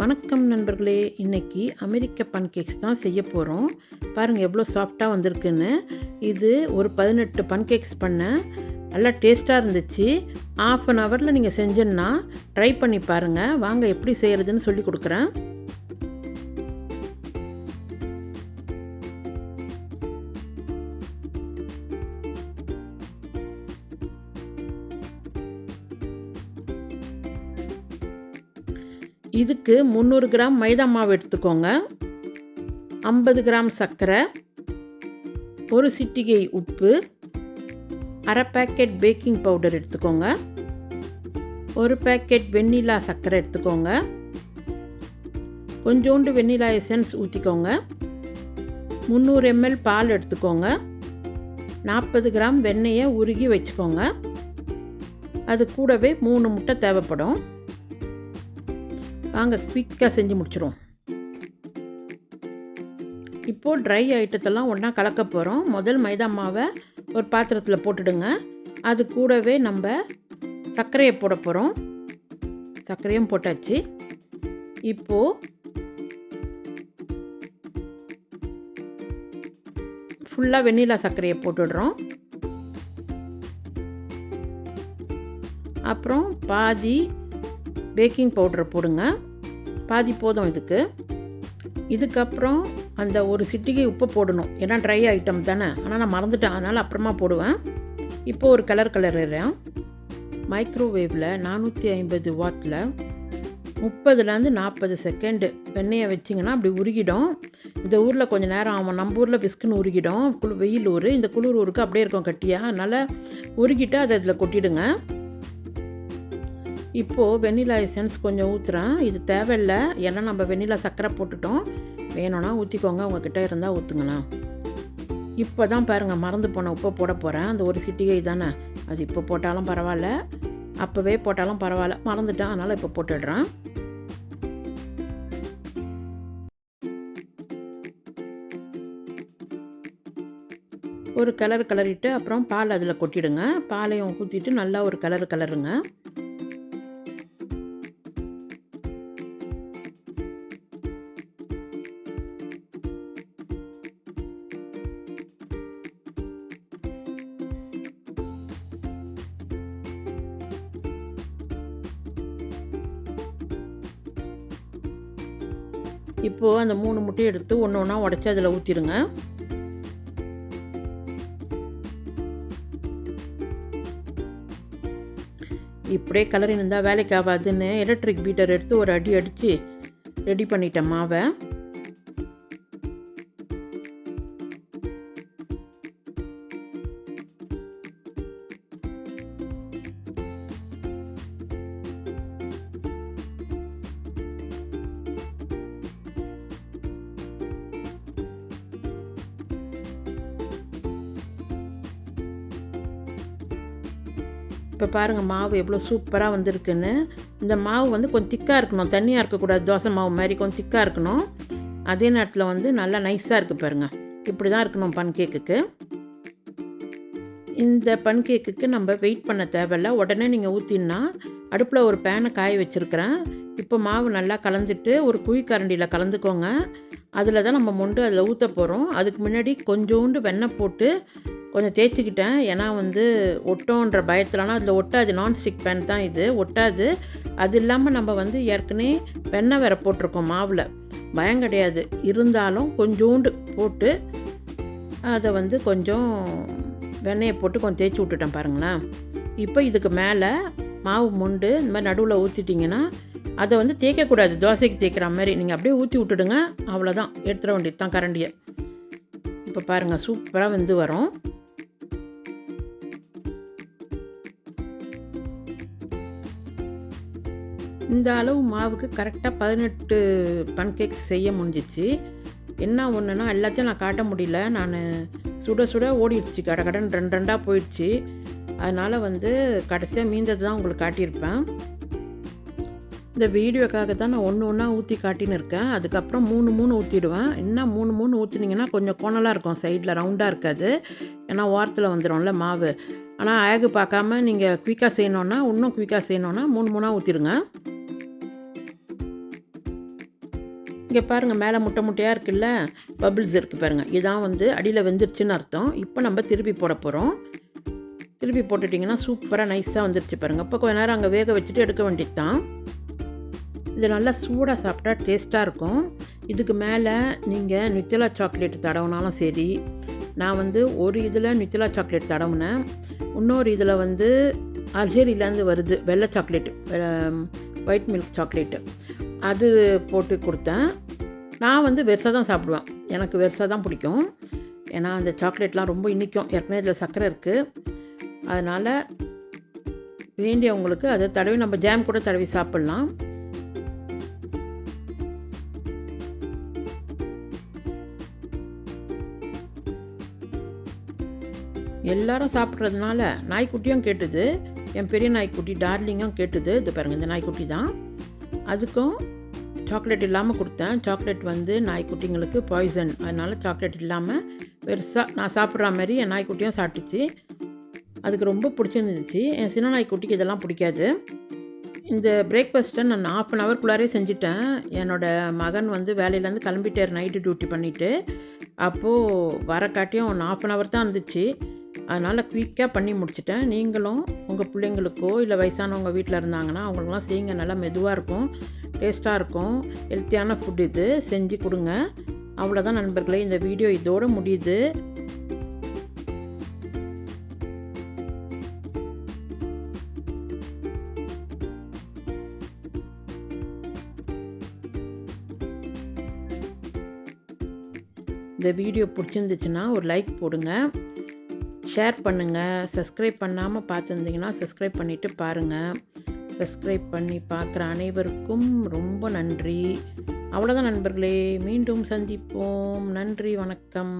வணக்கம் நண்பர்களே. இன்னைக்கு அமெரிக்க பன்கேக்ஸ் தான் செய்ய போகிறோம் பாருங்கள் எவ்வளோ சாஃப்டாக வந்திருக்குன்னு. இது ஒரு பதினெட்டு பன்கேக்ஸ் பண்ணேன் நல்லா டேஸ்ட்டாக இருந்துச்சு. ஆஃப் அன் ஹவரில் நீங்கள் செஞ்சோன்னா ட்ரை பண்ணி பாருங்கள் வாங்க எப்படி செய்கிறதுன்னு சொல்லி கொடுக்குறேன். இதுக்கு முந்நூறு கிராம் மைதா மாவு எடுத்துக்கோங்க. ஐம்பது கிராம் சர்க்கரை ஒரு சிட்டிகை உப்பு அரை பேக்கெட் பேக்கிங் பவுடர் எடுத்துக்கோங்க. ஒரு பேக்கெட் வெண்ணிலா சர்க்கரை எடுத்துக்கோங்க. கொஞ்சோண்டு வெண்ணிலா எசன்ஸ் ஊற்றிக்கோங்க முந்நூறு எம்எல் பால் எடுத்துக்கோங்க. நாற்பது கிராம் வெண்ணெயை உருகி வச்சுக்கோங்க. அது கூடவே மூணு முட்டை தேவைப்படும். வாங்க குயிக்காக செஞ்சு முடிச்சிடுவோம் இப்போது ட்ரை ஐட்டத்தெல்லாம் ஒன்றா கலக்க போகிறோம் முதல் மைதா மாவை ஒரு பாத்திரத்தில் போட்டுடுங்க. அது கூடவே நம்ம சர்க்கரையை போட போகிறோம் சர்க்கரையும் போட்டாச்சு. இப்போது ஃபுல்லாக வெண்ணிலா சர்க்கரையை போட்டுடுறோம். அப்புறம் பாதி பேக்கிங் பவுடரை போடுங்க. பாதி போதும் இதுக்கு. இதுக்கப்புறம் அந்த ஒரு சிட்டிகை உப்பு போடணும். ஏன்னா ட்ரை ஐட்டம் தானே. ஆனால் நான் மறந்துட்டேன். அதனால் அப்புறமா போடுவேன். இப்போ ஒரு கலர் கலர்றேன் மைக்ரோவேவில் நானூற்றி ஐம்பது வாட்டில் முப்பதுலேருந்து நாற்பது செகண்டு வெண்ணெயை வச்சிங்கன்னா அப்படி உருகிடும். இந்த ஊரில் கொஞ்சம் நேரம் ஆகும். நம்ம ஊரில் பிஸ்குன்னு உருகிடும். குளு வெயில் ஊர். இந்த குளிர் ஊருக்கு அப்படியே இருக்கும் கட்டியாக அதனால் உருகிட்டு அதை இதில் கொட்டிடுங்க. இப்போது வெண்ணிலா எசன்ஸ் கொஞ்சம் ஊற்றுறேன் இது தேவையில்லை. ஏன்னா நம்ம வெண்ணிலா சர்க்கரை போட்டுட்டோம். வேணும்னா ஊற்றிக்கோங்க உங்ககிட்ட இருந்தால் ஊற்றுங்கண்ணா இப்போ தான் பாருங்கள் மறந்து போன உப்பை போட போகிறேன் அந்த ஒரு சிட்டிகை தானே. அது இப்போ போட்டாலும் பரவாயில்ல. அப்போவே போட்டாலும் பரவாயில்ல. மறந்துட்டேன். அதனால் இப்போ போட்டுடுறேன். ஒரு கலர் கலரிட்டு அப்புறம் பால் அதில் கொட்டிடுங்க. பாலையும் ஊற்றிட்டு நல்லா ஒரு கலர் கலருங்க. இப்போது அந்த மூணு முட்டையை எடுத்து ஒன்று ஒன்றா உடச்சி அதில் ஊற்றிடுங்க இப்படியே கலரிங் இருந்தால் வேலைக்கு ஆகாதுன்னு எலக்ட்ரிக் பீட்டர் எடுத்து ஒரு அடி அடித்து ரெடி பண்ணிட்டேன் மாவை. இப்போ பாருங்கள் மாவு எவ்வளோ சூப்பராக வந்திருக்குன்னு. இந்த மாவு வந்து கொஞ்சம் திக்காக இருக்கணும். தண்ணியாக இருக்கக்கூடாது. தோசை மாவு மாதிரி கொஞ்சம் திக்காக இருக்கணும். அதே நேரத்தில் வந்து நல்லா நைஸாக இருக்குது பாருங்கள் இப்படி தான் இருக்கணும் பன் கேக்குக்கு இந்த பன் கேக்குக்கு நம்ம வெயிட் பண்ண தேவையில்ல. உடனே நீங்கள் ஊற்றினா அடுப்பில் ஒரு பேனை காய வச்சுருக்கிறேன். இப்போ மாவு நல்லா கலந்துட்டு ஒரு குழி கரண்டியில் கலந்துக்கோங்க. அதில் தான் நம்ம மொண்டு அதில் ஊற்ற போகிறோம் அதுக்கு முன்னாடி கொஞ்சோண்டு வெண்ணெய் போட்டு கொஞ்சம் தேய்ச்சிக்கிட்டேன் ஏன்னா வந்து ஒட்டோன்ற பயத்திலனா அதில் ஒட்டாது. நான்ஸ்டிக் பேன் தான் இது. ஒட்டாது. அது இல்லாமல் நம்ம வந்து ஏற்கனவே வெண்ணெய் வேற போட்டிருக்கோம் மாவில். பயம் கிடையாது. இருந்தாலும் கொஞ்சோண்டு போட்டு அதை வந்து கொஞ்சம் வெண்ணெயை போட்டு கொஞ்சம் தேய்ச்சி விட்டுட்டேன் பாருங்களேன். இப்போ இதுக்கு மேலே மாவு முண்டு இந்த மாதிரி நடுவில் ஊற்றிட்டிங்கன்னா அதை வந்து தேய்க்கக்கூடாது தோசைக்கு தேய்க்கிற மாதிரி. நீங்கள் அப்படியே ஊற்றி விட்டுடுங்க. அவ்வளோதான் எடுத்துட வேண்டியது தான் கரண்டியை. இப்போ பாருங்கள் சூப்பராக வந்து வரும். இந்த அளவு மாவுக்கு கரெக்டாக பதினெட்டு பன்கேக்ஸ் செய்ய முடிஞ்சிச்சு. என்ன ஒன்றுனா எல்லாத்தையும் நான் காட்ட முடியல. நான் சுட சுட ஓடிடுச்சு. கடை கடன் ரெண்டு ரெண்டாக போயிடுச்சு. அதனால் வந்து கடைசியாக மீந்தது தான் உங்களுக்கு காட்டியிருப்பேன். இந்த வீடியோக்காக தான் நான் ஒன்று ஒன்றா ஊற்றி காட்டின்னு இருக்கேன். அதுக்கப்புறம் மூணு மூணு ஊற்றிடுவேன் இன்னும் மூணு மூணு ஊற்றினீங்கன்னா கொஞ்சம் கோணலாக இருக்கும். சைடில் ரவுண்டாக இருக்காது. ஏன்னா ஓரத்தில் வந்துடும்ல மாவு. ஆனால் ஆகு பார்க்காம நீங்கள் குயிக்காக செய்யணுன்னா இன்னும் குயிக்காக செய்யணுன்னா மூணு மூணாக ஊற்றிடுங்க இங்கே பாருங்கள் மேலே முட்டை முட்டையாக இருக்குல்ல பபிள்ஸ் இருக்குது பாருங்கள் இதான் வந்து அடியில் வெந்துருச்சுன்னு அர்த்தம். இப்போ நம்ம திருப்பி போட போகிறோம் திருப்பி போட்டுட்டிங்கன்னா சூப்பராக நைஸாக வந்துருச்சு பாருங்கள் இப்போ கொஞ்ச நேரம் அங்கே வேக வச்சுட்டு எடுக்க வேண்டியது தான் இது நல்லா சூடாக சாப்பிட்டா டேஸ்ட்டாக இருக்கும். இதுக்கு மேலே நீங்கள் நிச்சலா சாக்லேட் தடவுனாலும் சரி நான் வந்து ஒரு இதில் நிச்சலா சாக்லேட் தடவுனேன். இன்னொரு இதில் வந்து அல்ஜேரியிலேருந்து வருது வெள்ளை சாக்லேட் ஒயிட் மில்க் சாக்லேட்டு அது போட்டு கொடுத்தேன். நான் வந்து வெர்ஸாக தான் சாப்பிடுவேன். எனக்கு வெர்ஸாக தான் பிடிக்கும். ஏன்னா அந்த சாக்லேட்லாம் ரொம்ப இனிக்கும். ஏற்கனவே இதில் சர்க்கரை இருக்குது அதனால் வேண்டியவங்களுக்கு அதை தடவி நம்ம ஜாம் கூட தடவி சாப்பிட்லாம். எல்லாரும் சாப்பிட்றதுனால நாய்க்குட்டியும் கேட்டுது. என் பெரிய நாய்க்குட்டி டார்லிங்கும் கேட்டுது. இது பாருங்கள் இந்த நாய்க்குட்டி தான். அதுக்கும் சாக்லேட் இல்லாமல் கொடுத்தேன். சாக்லேட் வந்து நாய்க்குட்டிங்களுக்கு பாய்சன் அதனால் சாக்லேட் இல்லாமல் பெருசாக நான் சாப்பிட்ற மாதிரி என் நாய்க்குட்டியும் சாப்பிட்டுச்சு. அதுக்கு ரொம்ப பிடிச்சிருந்துச்சு. என் சின்ன நாய்க்குட்டிக்கு இதெல்லாம் பிடிக்காது. இந்த பிரேக்ஃபாஸ்ட்டை நான் ஆஃப் அன் ஹவர்க்குள்ளாரே செஞ்சுட்டேன். என்னோடய மகன் வந்து வேலையிலேருந்து கிளம்பிட்டார் நைட்டு டியூட்டி பண்ணிவிட்டு அப்போது வர காட்டியும் ஒன் ஆஃப் அன் ஹவர் தான் இருந்துச்சு. அதனால் குயிக்காக பண்ணி முடிச்சிட்டேன். நீங்களும் உங்கள் பிள்ளைங்களுக்கோ இல்லை வயசானவங்க வீட்டில் இருந்தாங்கன்னா அவங்களுக்குலாம் செய்யுங்க. நல்லா மெதுவாக இருக்கும். டேஸ்ட்டாக இருக்கும். ஹெல்த்தியான ஃபுட் இது. செஞ்சு கொடுங்க. அவ்வளோதான் நண்பர்களே. இந்த வீடியோ இதோடு முடியுது. இந்த வீடியோ பிடிச்சிருந்துச்சுன்னா ஒரு லைக் போடுங்க. ஷேர் பண்ணுங்கள் சப்ஸ்கிரைப் பண்ணாமல் பார்த்துருந்தீங்கன்னா சப்ஸ்கிரைப் பண்ணிவிட்டு பாருங்கள் சப்ஸ்கிரைப் பண்ணி பார்க்குற அனைவருக்கும் ரொம்ப நன்றி. அவ்வளோதான் நண்பர்களே. மீண்டும் சந்திப்போம். நன்றி. வணக்கம்.